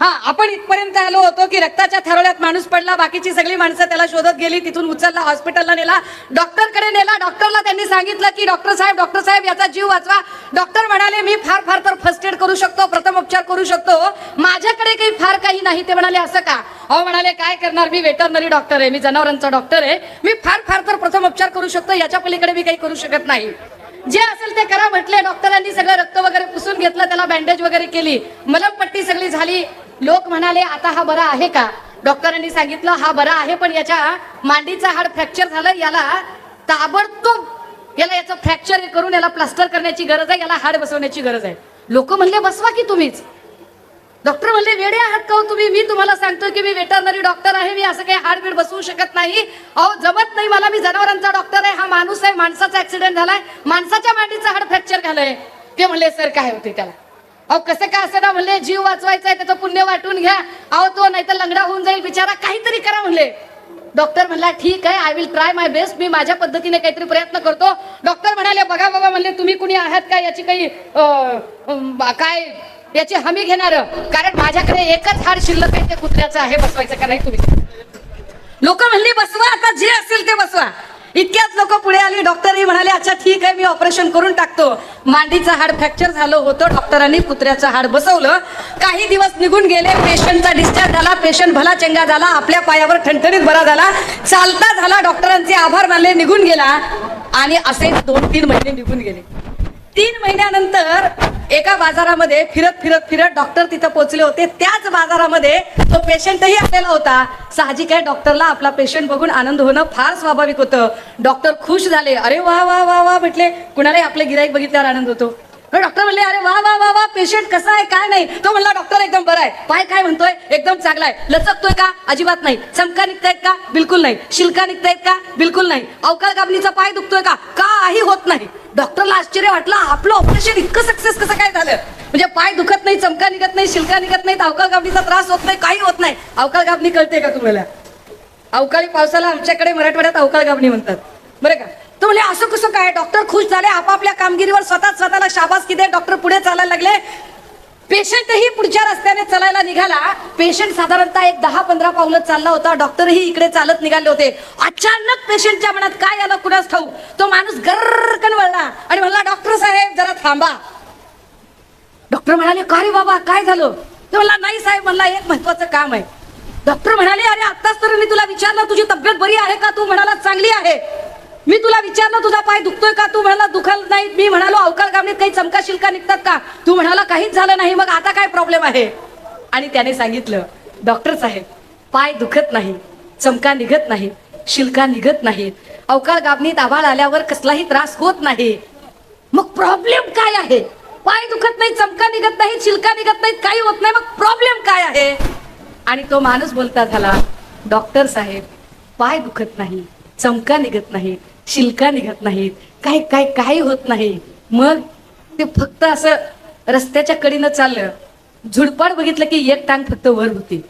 हा आपण इथपर्यंत आलो होतो की रक्ताच्या थरोळ्यात माणूस पडला बाकीची सगळी माणसं त्याला शोधत गेली तिथून उचलला हॉस्पिटलला नेला डॉक्टरकडे नेला डॉक्टरला त्यांनी सांगितलं की डॉक्टर साहेब डॉक्टर साहेब याचा जीव वाचवा. डॉक्टर म्हणाले मी फार फार तर फर्स्ट एड करू शकतो प्रथम उपचार करू शकतो. माझ्याकडे काही फार काही नाही. ते म्हणाले असं का? अहो म्हणाले काय करणार? मी वेटरनरी डॉक्टर आहे मी जनावरांचा डॉक्टर आहे. मी फार फार तर प्रथम उपचार करू शकतो याच्या पलीकडे मी काही करू शकत नाही. जे असेल ते करा म्हटले डॉक्टरांनी सगळं रक्त वगैरे पुसून घेतलं त्याला बँडेज वगैरे केली. मलमपट्टी सगळी झाली. लोक म्हणाले आता हा बरा आहे का? डॉक्टरांनी सांगितलं हा बरा आहे पण याच्या मांडीचा हाड फ्रॅक्चर झालं याला ताबडतोब याला याचं फ्रॅक्चर करून याला प्लास्टर करण्याची गरज आहे याला हाड बसवण्याची गरज आहे. लोक म्हणले बसवा की तुम्हीच. डॉक्टर म्हणले वेडे आहात का हो तुम्ही? मी तुम्हाला सांगतो की मी वेटरनरी डॉक्टर आहे मी असं काही हाडबीड बसवू शकत नाही. अहो जमत नाही मला मी जनावरांचा डॉक्टर आहे हा माणूस आहे माणसाचा ऍक्सिडेंट झालाय माणसाच्या मांडीचा हाड फ्रॅक्चर झालंय. ते म्हणले सर काय होते त्याला? अहो कसं काय असं ना म्हणले जीव वाचवायचा आहे त्याचं पुण्य वाटून घ्या. अहो तो नाही तर लंगडा होऊन जाईल बिचारा काहीतरी करा म्हणले. डॉक्टर म्हणला ठीक आहे I will try my best मी माझ्या पद्धतीने काहीतरी प्रयत्न करतो. डॉक्टर म्हणाले बघा बाबा म्हणले तुम्ही कुणी आहात का? याची काही काय याची हमी घेणार? कारण माझ्याकडे एकच हाड शिल्लक आहे ते कुत्र्याचं आहे बसवायचं का नाही तुम्ही? लोक म्हणली बसवा आता जे असेल ते बसवा. इतक्याच लोक पुढे आली. डॉक्टरही म्हणाले अच्छा ठीक आहे मी ऑपरेशन करून टाकतो. मांडीचं हाड फ्रॅक्चर झालं होतं. डॉक्टरांनी कुत्र्याचं हाड बसवलं. काही दिवस निघून गेले. पेशंटचा डिस्चार्ज झाला. पेशंट भला चंगा झाला. आपल्या पायावर ठणठणीत बरा झाला. चालता झाला. डॉक्टरांचे आभार मानले निघून गेला. आणि असे दोन तीन महिने निघून गेले. तीन महिन्यानंतर एका बाजारामध्ये फिरत फिरत फिरत डॉक्टर तिथं पोहोचले होते. त्याच बाजारामध्ये तो पेशंटही आलेला होता. साहजिक आहे डॉक्टरला आपला पेशंट बघून आनंद होणं फार स्वाभाविक होतं. डॉक्टर खुश झाले. अरे वा वा वा वा म्हटले. कुणालाही आपले गिराईक बघितल्यावर आनंद होतो. डॉक्टर म्हणले अरे वा वा वा वा पेशंट कसा आहे काय नाही? तो म्हणला डॉक्टर एकदम बरा आहे. पाय काय म्हणतोय? एकदम चांगला आहे. लचकतोय का? अजिबात नाही. चमका निघतायत का? बिलकुल नाही. शिल्का निघतायत का? बिलकुल नाही. अवकाळ कापणीचा पाय दुखतोय का? काही होत आश्चर्य वाटलं आपलं ऑपरेशन इतकं सक्सेस कसं काय झालं? म्हणजे पाय दुखत नाही चमका निघत नाही शिल्का निघत नाही अवकाळ कापणीचा त्रास होत नाही काही होत नाही. अवकाळ कापणी कळते का तुम्हाला? अवकाळी पावसाला आमच्याकडे मराठवाड्यात अवकाळ कापणी म्हणतात. बरं का? तो म्हणजे असं कसं काय? डॉक्टर खुश झाले आपापल्या कामगिरीवर स्वतः स्वतःला शाबास किती डॉक्टर पुढे चालायला लागले. पेशंटही पुढच्या रस्त्याने चालायला निघाला. पेशंट साधारणतः एक दहा पंधरा पावलं चालला होता. डॉक्टरही इकडे चालत निघाले होते. अचानक पेशंटच्या मनात काय आलं? कुणास ठाऊ तो माणूस गर्रकन वळला आणि म्हणला डॉक्टर साहेब जरा थांबा. डॉक्टर म्हणाले का रे बाबा? काय झालं? ते म्हणला नाही साहेब म्हणला एक महत्वाचं काम आहे. डॉक्टर म्हणाले अरे आत्ताच तर मी तुला विचारलं तुझी तब्येत बरी आहे का? तू म्हणाला चांगली आहे. मी तुला विचारलं तुझा पाय दुखतोय का? तू म्हणाला दुखाल नाही मी म्हणालो अवकाळ कामणीत काही चमका शिलका निघतात का? तू म्हणाला काहीच झालं नाही. मग आता काय प्रॉब्लेम आहे? आणि त्याने सांगितलं डॉक्टर साहेब पाय दुखत नाही चमका निघत नाही शिल्का निघत नाहीत अवकाळ गाबणीत आभाळ आल्यावर कसलाही त्रास होत नाही. मग प्रॉब्लेम काय आहे? पाय दुखत नाही चमका निघत नाही शिलका निघत नाही काही होत नाही. मग प्रॉब्लेम काय आहे? आणि तो माणूस बोलता झाला डॉक्टर साहेब पाय दुखत नाही चमका निघत नाही शिल्का निघत नाहीत. काही काय काही होत नाही. मग ते फक्त असं रस्त्याच्या कडीनं चाललं. झुडपाड बघितलं की एक टांग फक्त वर होती.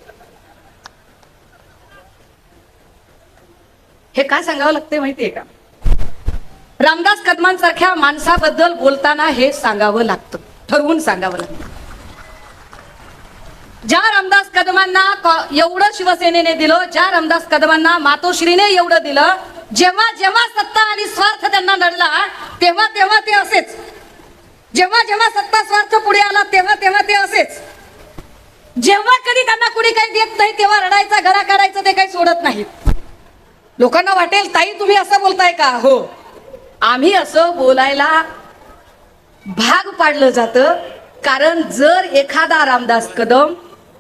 हे का सांगावं लागतंय माहितीये का? रामदास कदमांसारख्या माणसाबद्दल बोलताना हे सांगावं लागतं. ठरवून सांगावं लागतं. ज्या रामदास कदमांना एवढं शिवसेनेने दिलं ज्या रामदास कदमांना मातोश्रीने एवढं दिलं जेव्हा जेव्हा सत्ता आणि स्वार्थ त्यांना लढला तेव्हा तेव्हा ते असेच. जेव्हा जेव्हा सत्ता स्वार्थ पुढे आला तेव्हा तेव्हा ते असेच. जेव्हा कधी त्यांना कुणी काही देत नाही तेव्हा रडायचा घरा काढायचं ते काही सोडत नाहीत. लोकांना वाटेल ताई तुम्ही असं बोलताय का? हो. आम्ही असं बोलायला भाग पाडलं जातं कारण जर एखादा रामदास कदम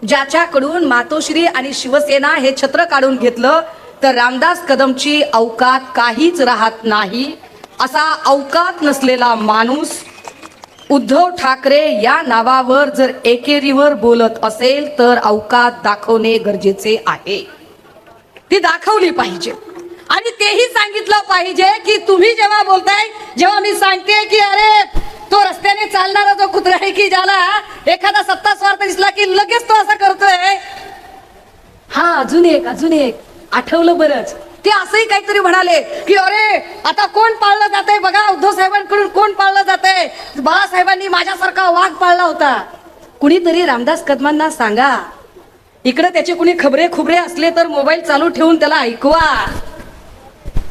ज्याच्याकडून मातोश्री आणि शिवसेना हे छत्र काढून घेतलं तर रामदास कदमची अवकात काहीच राहत नाही. असा अवकात नसलेला माणूस उद्धव ठाकरे या नावावर जर एकेरीवर बोलत असेल तर अवकात दाखवणे गरजेचे आहे. ती दाखवली पाहिजे. आणि तेही सांगितलं पाहिजे की तुम्ही जेव्हा बोलताय जेव्हा मी सांगते की अरे तो रस्त्याने चालणारा जो कुत्रा आहे की ज्याला एखादा सत्ता स्वार्थ दिसला की लगेच तो असं करतोय. हा अजून एक अजून एक. आठवलं बरंच. ते असंही काहीतरी म्हणाले की अरे आता कोण पाळलं जात आहे बघा उद्धव साहेबांकडून कोण पाळलं जातंय? बाळासाहेबांनी माझ्यासारखा वाघ पाळला होता. कुणीतरी रामदास कदमांना सांगा इकडे त्याचे कुणी खबरे खुबरे असले तर मोबाईल चालू ठेवून त्याला ऐकवा.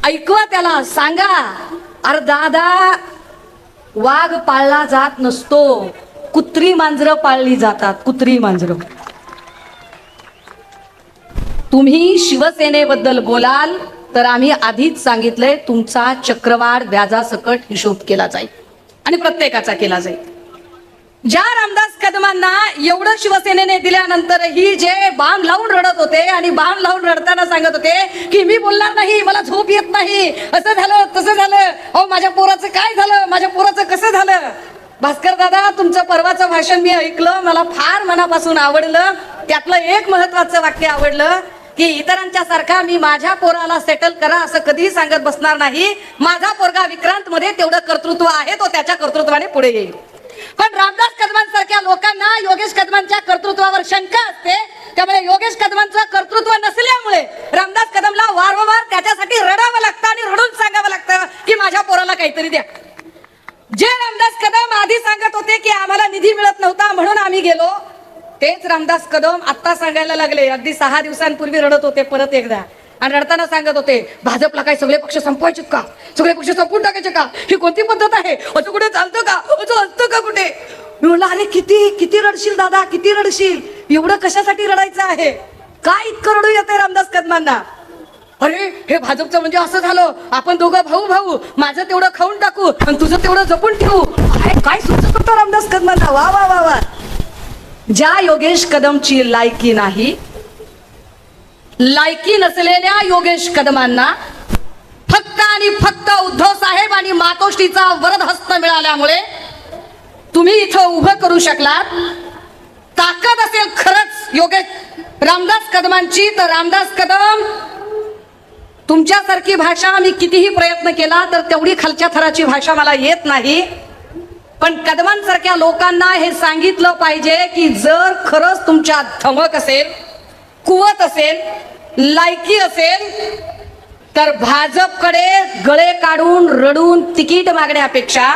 ऐकवा त्याला सांगा अरे दादा वाघ पाळला जात नसतो. कुत्री मांजरं पाळली जातात कुत्री मांजरं. तुम्ही शिवसेनेबद्दल बोलाल तर आम्ही आधीच सांगितलंय तुमचा चक्रवाढ व्याजासकट हिशोब केला जाईल आणि प्रत्येकाचा केला जाईल. ज्या रामदास कदमांना एवढं शिवसेनेने दिल्यानंतरही जे बाण लावून रडत होते आणि बाण लावून रडताना सांगत होते की मी बोलणार नाही मला झोप येत नाही असं झालं तसं झालं. अहो माझ्या पोराचं काय झालं? माझ्या पोराचं कसं झालं? भास्कर दादा तुमचं परवाचं भाषण मी ऐकलं मला फार मनापासून आवडलं. त्यातलं एक महत्वाचं वाक्य आवडलं की इतरांच्या सारखा मी माझ्या पोराला सेटल करा असं कधीही सांगत बसणार नाही. माझा पोरगा विक्रांत मध्ये तेवढं कर्तृत्व आहे तो त्याच्या कर्तृत्वाने पुढे येईल. पण रामदास कदमांसारख्या लोकांना योगेश कदमांच्या कर्तृत्वावर शंका असते त्यामुळे योगेश कदमांचं कर्तृत्व नसल्यामुळे रामदास कदमला वारंवार त्याच्यासाठी रडावं लागतं आणि रडून सांगावं लागतं की माझ्या पोराला काहीतरी द्या जे रामदास कदम आधी सांगत होते की आम्हाला निधी मिळत नव्हता म्हणून आम्ही गेलो तेच रामदास कदम आत्ता सांगायला लागले. अगदी सहा दिवसांपूर्वी रडत होते परत एकदा. आणि रडताना सांगत होते भाजपला काय सगळे पक्ष संपवायचे का? सगळे पक्ष संपून टाकायचे का? ही कोणती पद्धत आहे? असं कुठे चालतं का? असं असतं का कुठे? मी म्हणलं अरे किती किती रडशील दादा? किती रडशील? एवढं कशासाठी रडायचं आहे? काय इतकं रडू येते रामदास कदमांना? अरे हे भाजपचं म्हणजे असं झालं. आपण दोघं भाऊ भाऊ. माझं तेवढं खाऊन टाकू आणि तुझं तेवढं जपून ठेवू. काय काय सुचत होतं रामदास कदमांना? वा वा वा वा. ज्या योगेश कदमची लायकी नाही लायकी नसलेल्या योगेश कदमांना फक्त आणि फक्त उद्धव साहेब आणि मातोश्रीचा वरद हस्त मिळाल्यामुळे तुम्ही इथं उभं करू शकलात. ताकद असेल खरंच योगेश रामदास कदमांची तर रामदास कदम तुमच्यासारखी भाषा मी कितीही प्रयत्न केला तर तेवढी खालच्या थराची भाषा मला येत नाही. पण कदमांसारख्या लोकांना हे सांगितलं पाहिजे की जर खरंच तुमच्या धमक असेल कुवत असेल लायकी असेल तर भाजपकडे गळे काढून रडून तिकीट मागण्यापेक्षा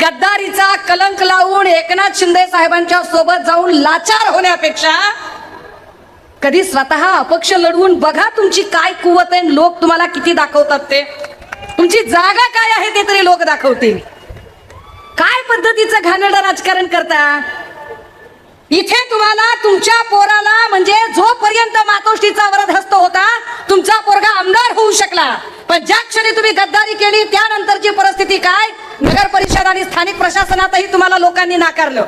गद्दारीचा कलंक लावून एकनाथ शिंदे साहेबांच्या सोबत जाऊन लाचार होण्यापेक्षा कधी स्वतः अपक्ष लढवून बघा तुमची काय कुवत आहे लोक तुम्हाला किती दाखवतात ते. तुमची जागा काय आहे ते तरी लोक दाखवतील. काय पद्धतीचं घाणेरडं राजकारण करता? इथे तुम्हाला तुमच्या पोराला म्हणजे जोपर्यंत मातोश्रीचा वरद हस्त होता तुमचा पोरगा आमदार होऊ शकला. पण ज्या क्षणी तुम्ही गद्दारी केली त्यानंतरची परिस्थिती काय? नगर परिषद आणि स्थानिक प्रशासनातही तुम्हाला लोकांनी नाकारलं.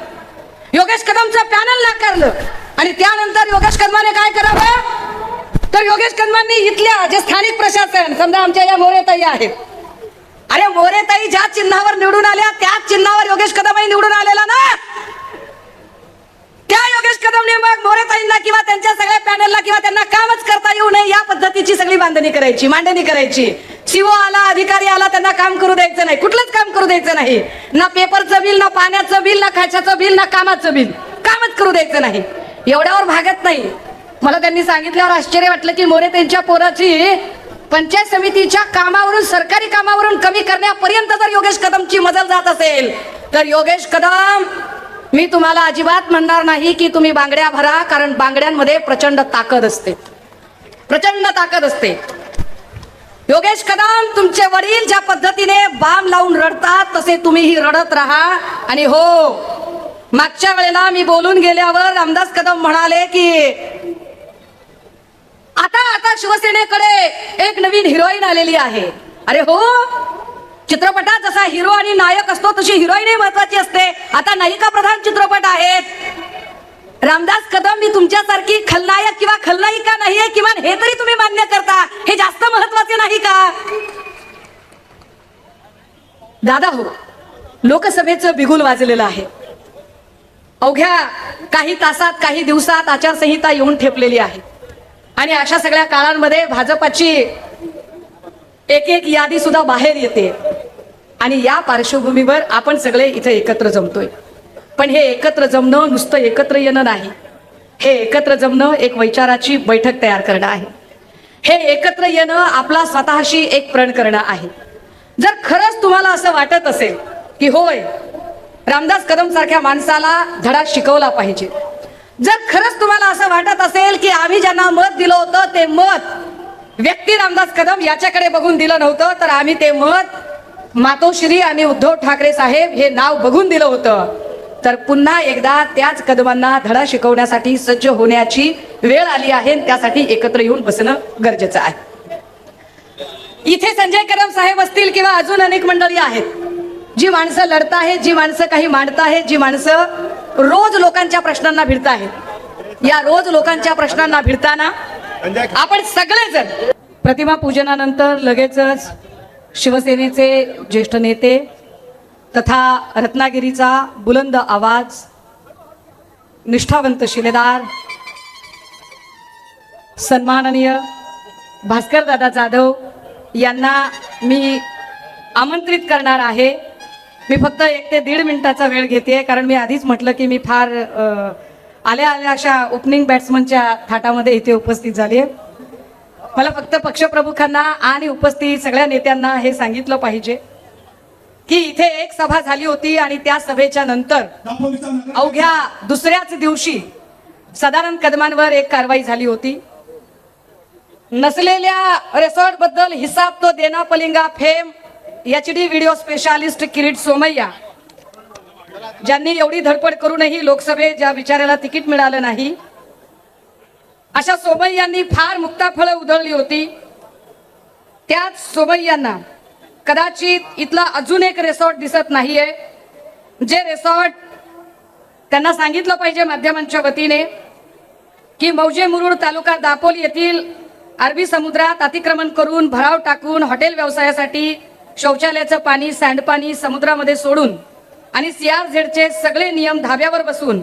योगेश कदमचं पॅनल नाकारलं. आणि त्यानंतर योगेश कदमाने काय करावं? तर योगेश कदमांनी इथल्या जे स्थानिक प्रशासन समजा आमच्या या मोरेताई आहेत अरे मोरेताई ज्या चिन्हावर निवडून आल्या त्याच चिन्हावर योगेश कदमही निवडून आलेला ना. त्या योगेश कदमने मग मोरेताईंना किंवा त्यांच्या सगळ्या पॅनलला किंवा त्यांना कामच करता येऊ नये या पद्धतीची सगळी बांधणी करायची मांडणी करायची. सीओ आला अधिकारी आला त्यांना काम करू द्यायचं नाही. कुठलंच काम करू द्यायचं नाही. ना पेपरचं बिल ना पाण्याचं बिल ना खायच्याचं बिल ना कामाचं बिल. कामच करू द्यायचं नाही. एवढ्यावर भागत नाही. मला त्यांनी सांगितल्यावर आश्चर्य वाटलं की मोरे त्यांच्या पोराची पंचायत समितीच्या कामावरून सरकारी कामावरून कमी करण्यापर्यंत जर योगेश कदमची मजल जात असेल तर योगेश कदम मी तुम्हाला अजिबात म्हणणार नाही की तुम्ही बांगड्या भरा कारण बांगड्यांमध्ये प्रचंड ताकद असते. प्रचंड ताकद असते. योगेश कदम तुमचे वडील ज्या पद्धतीने बाम लावून रडतात तसे तुम्हीही रडत राहा. आणि हो मागच्या वेळेला मी बोलून गेल्यावर रामदास कदम म्हणाले की आता शिवसेनेकडे एक नवीन हिरोईन आलेली आहे. अरे हो चित्रपटात जसा हिरो आणि नायक असतो तशी हिरोईनही महत्वाची असते. आता नायिका प्रधान चित्रपट आहेत. रामदास कदम मी तुमच्यासारखी खलनायक किंवा खलनायिका नाहीये किमान हे तरी तुम्ही मान्य करता. हे जास्त महत्त्वाचे नाही का? दादा हो लोकसभेचं बिगुल वाजलेलं आहे. अवघ्या काही तासात काही दिवसात आचारसंहिता येऊन ठेपलेली आहे. आणि अशा सगळ्या काळांमध्ये भाजपाची एक एक यादी सुद्धा बाहेर येते. आणि या पार्श्वभूमीवर आपण सगळे इथे एकत्र जमतोय. पण हे एकत्र जमणं नुसतं एकत्र येणं नाही. हे एकत्र जमणं एक विचाराची बैठक तयार करणं आहे. हे एकत्र येणं आपला स्वतःशी एक प्रण करणं आहे. जर खरंच तुम्हाला असं वाटत असेल की होय रामदास कदम सारख्या माणसाला धडा शिकवला पाहिजे जर खरंच तुम्हाला असं वाटत असेल की आम्ही ज्यांना मत दिलं होतं ते मत व्यक्ती रामदास कदम याच्याकडे बघून दिलं नव्हतं तर आम्ही ते मत मातोश्री आणि उद्धव ठाकरे साहेब हे नाव बघून दिलं होतं. तर पुन्हा एकदा त्याच कदमांना धडा शिकवण्यासाठी सज्ज होण्याची वेळ आली आहे आणि त्यासाठी एकत्र येऊन बसणं गरजेचं आहे. इथे संजय कदम साहेब असतील किंवा अजून अनेक मंडळी आहेत जी माणसं लढत आहेत जी माणसं काही मांडत आहेत जी माणसं रोज लोकांच्या प्रश्नांना भिडत आहेत या रोज लोकांच्या प्रश्नांना भिडताना आपण सगळेजण प्रतिमा पूजनानंतर लगेचच शिवसेनेचे ज्येष्ठ नेते तथा रत्नागिरीचा बुलंद आवाज निष्ठावंत शिलेदार सन्माननीय भास्कर दादा जाधव यांना मी आमंत्रित करणार आहे. मी फक्त एक ते दीड मिनिटाचा वेळ घेते कारण मी आधीच म्हटलं की मी फार आल्या आल्या अशा ओपनिंग बॅट्समनच्या थाटामध्ये इथे उपस्थित झाली आहे मला फक्त पक्षप्रमुखांना आणि उपस्थित सगळ्या नेत्यांना हे सांगितलं पाहिजे की इथे एक सभा झाली होती आणि त्या सभेच्या नंतर अवघ्या दुसऱ्याच दिवशी सदानंद कदमांवर एक कारवाई झाली होती. नसलेल्या रेसॉर्टबद्दल हिसाब तो देना पलिंगा fame H D video specialist Kirit Somaiya. ज्यांनी एवढी धडपड करूनही लोकसभेत ज्या बिचाऱ्याला तिकीट मिळालं नाही अशा सोमय्यांनी फार मुक्ताफळं उधळली होती. त्याच सोमय्यांना कदाचित इथला अजून एक रेसॉर्ट दिसत नाहीये जे रेसॉर्ट त्यांना सांगितलं पाहिजे माध्यमांच्या वतीने की मौजे मुरुड तालुका दापोली येथील अरबी समुद्रात अतिक्रमण करून भराव टाकून हॉटेल व्यवसायासाठी शौचालयाचं पाणी सांडपाणी समुद्रामध्ये सोडून आणि सीआरझेडचे सगळे नियम धाब्यावर बसून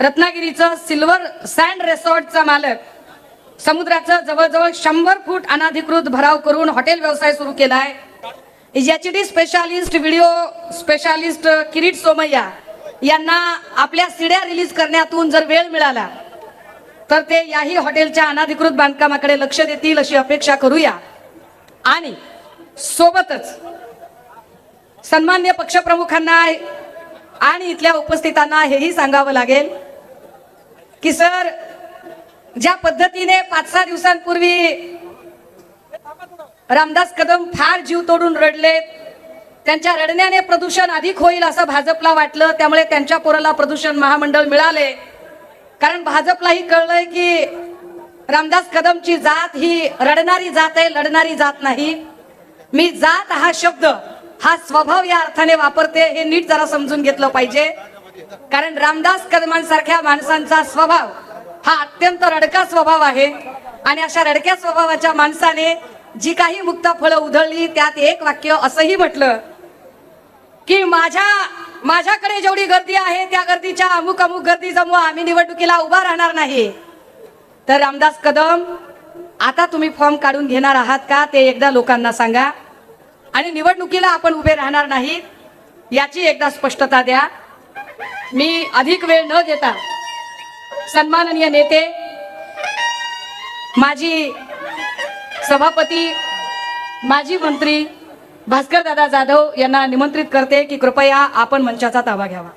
रत्नागिरीचं सिल्वर सँड रेसॉर्टचा मालक समुद्राचं जवळजवळ शंभर फूट अनाधिकृत भराव करून हॉटेल व्यवसाय सुरू केलाय. H D specialist video specialist Kirit Somaiya यांना आपल्या सिड्या रिलीज करण्यातून जर वेळ मिळाला तर ते याही हॉटेलच्या अनाधिकृत बांधकामाकडे लक्ष देतील अशी अपेक्षा करूया. आणि सोबतच सन्मान्य पक्षप्रमुखांना आणि इथल्या उपस्थितांना हेही सांगावं लागेल की सर ज्या पद्धतीने पाच सहा दिवसांपूर्वी रामदास कदम फार जीव तोडून रडले त्यांच्या रडण्याने प्रदूषण अधिक होईल असं भाजपला वाटलं त्यामुळे त्यांच्या पोराला प्रदूषण महामंडळ मिळाले. कारण भाजपलाही कळलंय की रामदास कदमची जात ही रडणारी जात आहे लढणारी जात नाही. मी जात हा शब्द हा स्वभाव या अर्थाने वापरते हे नीट जरा समजून घेतलं पाहिजे. कारण रामदास कदमांसारख्या माणसांचा स्वभाव हा अत्यंत रडका स्वभाव आहे. आणि अशा रडक्या स्वभावाच्या माणसाने जी काही मुक्त फळं उधळली त्यात एक वाक्य असंही म्हटलं की माझ्या माझ्याकडे जेवढी गर्दी आहे त्या गर्दीच्या अमुक अमुक गर्दी जमू आम्ही निवडणुकीला उभा राहणार नाही. तर रामदास कदम आता तुम्ही फॉर्म काढून घेणार आहात का ते एकदा लोकांना सांगा. आणि निवडणुकीला आपण उभे राहणार नाहीत याची एकदा स्पष्टता द्या. मी अधिक वेळ न घेता सन्माननीय नेते माजी सभापती माजी मंत्री भास्करदादा जाधव यांना निमंत्रित करते की कृपया आपण मंचाचा ताबा घ्यावा.